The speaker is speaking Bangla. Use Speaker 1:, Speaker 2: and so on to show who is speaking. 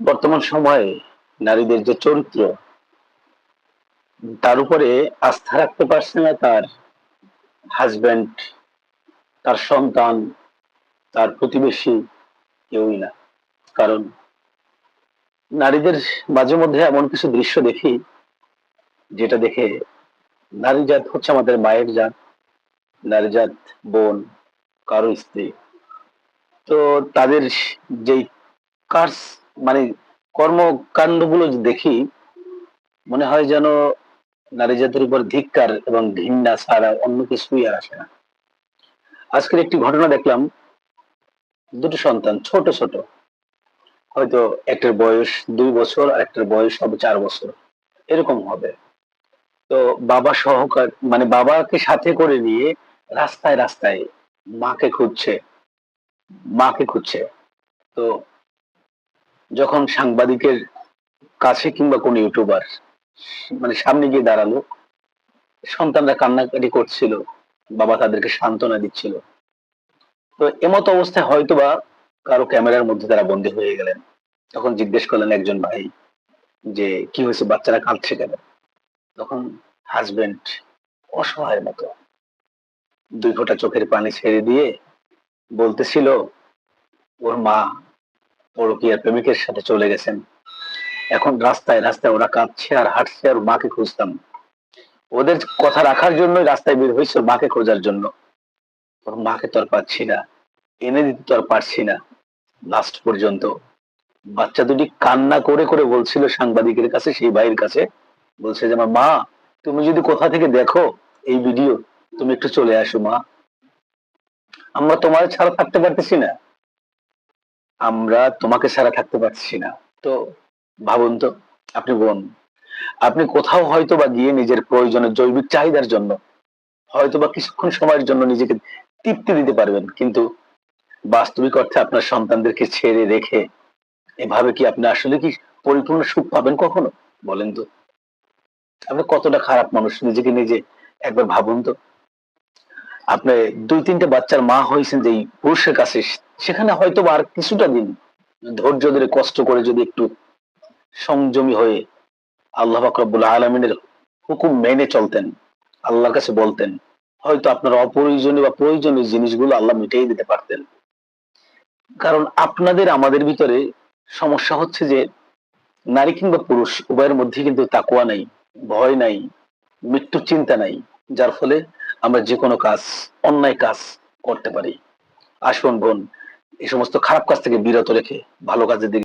Speaker 1: বর্তমান সময়ে নারীদের যে চরিত্র, তার উপরে আস্থা রাখতে পারছে না তার হাজবেন্ড তার সন্তান, তার প্রতিবেশী কেউই না। কারণ নারীদের মাঝে মধ্যে এমন কিছু দৃশ্য দেখি, যেটা দেখে নারী জাত হচ্ছে আমাদের মায়ের জাত নারী জাত বোন, কারও স্ত্রী। তো তাদের যেই কার্স মানে কর্মকাণ্ডগুলো যে দেখি, মনে হয় যেন নারী জাতির উপর ধিক্কার এবং ঘৃণা ছাড়া অন্য কিছুই আর আসে না। আজকের একটি ঘটনা দেখলাম, দুটো সন্তান, ছোট ছোট। হয়তো একটার বয়স দুই বছর, আর একটার বয়স হবে চার বছর। এরকম হবে। তো বাবা সহকার মানে বাবাকে সাথে করে নিয়ে রাস্তায় রাস্তায় মাকে খুঁজছে মাকে খুঁজছে। তো যখন সাংবাদিকের কাছে কিংবা কোন ইউটিউবার মানে সামনে গিয়ে দাঁড়াল, সন্তানরা কান্নাকাটি করছিল, বাবা তাদেরকে সান্ত্বনা দিচ্ছিল। তো এমতো অবস্থায় হয়তোবা কারও ক্যামেরার মধ্যে তারা বন্দী হয়ে গেলেন। তখন জিজ্ঞেস করলেন একজন ভাই যে, কি হয়েছে? বাচ্চারা কাঁদছে কেন? তখন হাজবেন্ড অসহায়ের মতো দুই ফোঁটা চোখের পানি ছেড়ে দিয়ে বলতেছিল, ওর মা পরকীয়ার প্রেমিকের সাথে চলে গেছেন। এখন রাস্তায় রাস্তায় ওরা কাঁদছে আর হাঁটছে আর মাকে খুঁজতাম। ওদের কথা রাখার জন্য রাস্তায় বের হয়েছে মাকে খোঁজার জন্য। ওর মাকে তো আর পাচ্ছি না। এনে দিতে তো আর পারছি না। লাস্ট পর্যন্ত। বাচ্চা দুটি কান্না করে করে বলছিল সাংবাদিকের কাছে, সেই ভাইয়ের কাছে। বলছে যে, আমার মা, তুমি যদি কোথা থেকে দেখো এই ভিডিও, তুমি একটু চলে আসো মা। আমরা তোমার ছাড়া থাকতে পারতেছি না। আমরা তোমাকে ছাড়া থাকতে পারছি না। তো ভাবুন তো, আপনি বোন, আপনি কোথাও হয়তো বা গিয়ে নিজের প্রয়োজনের জৈবিক চাহিদার জন্য হয়তো বা কিছুক্ষণ সময়ের জন্য নিজেকে তৃপ্তি দিতে পারবেন, কিন্তু বাস্তবিক অর্থে আপনার সন্তানদেরকে ছেড়ে রেখে এভাবে কি আপনি আসলে কি পরিপূর্ণ সুখ পাবেন কখনো? বলেন তো। আপনি কতটা খারাপ মানুষ, নিজেকে নিজে একবার ভাবুন তো। আপনি দুই তিনটে বাচ্চার মা হয়েছেন যে পুরুষের কাছে, সেখানে হয়তো আর কিছুটা দিন ধৈর্য ধরে, কষ্ট করে যদি একটু সংযমী হয়ে আল্লাহ বাকরবুল আলমিনের হুকুম মেনে চলতেন, আল্লাহর কাছে বলতেন, হয়তো আপনার অপ্রয়োজনীয় বা প্রয়োজনীয় জিনিসগুলো আল্লাহ মিটিয়ে দিতে পারতেন। কারণ আপনাদের আমাদের ভিতরে সমস্যা হচ্ছে যে নারী কিংবা পুরুষ, উভয়ের মধ্যে কিন্তু তাকুয়া নাই, ভয় নাই, মৃত্যুর চিন্তা নাই, যার ফলে আমরা যে কোনো কাজ, অন্যায় কাজ করতে পারি। আসুন বোন, এই সমস্ত খারাপ কাজ থেকে বিরত রেখে ভালো কাজের দিকে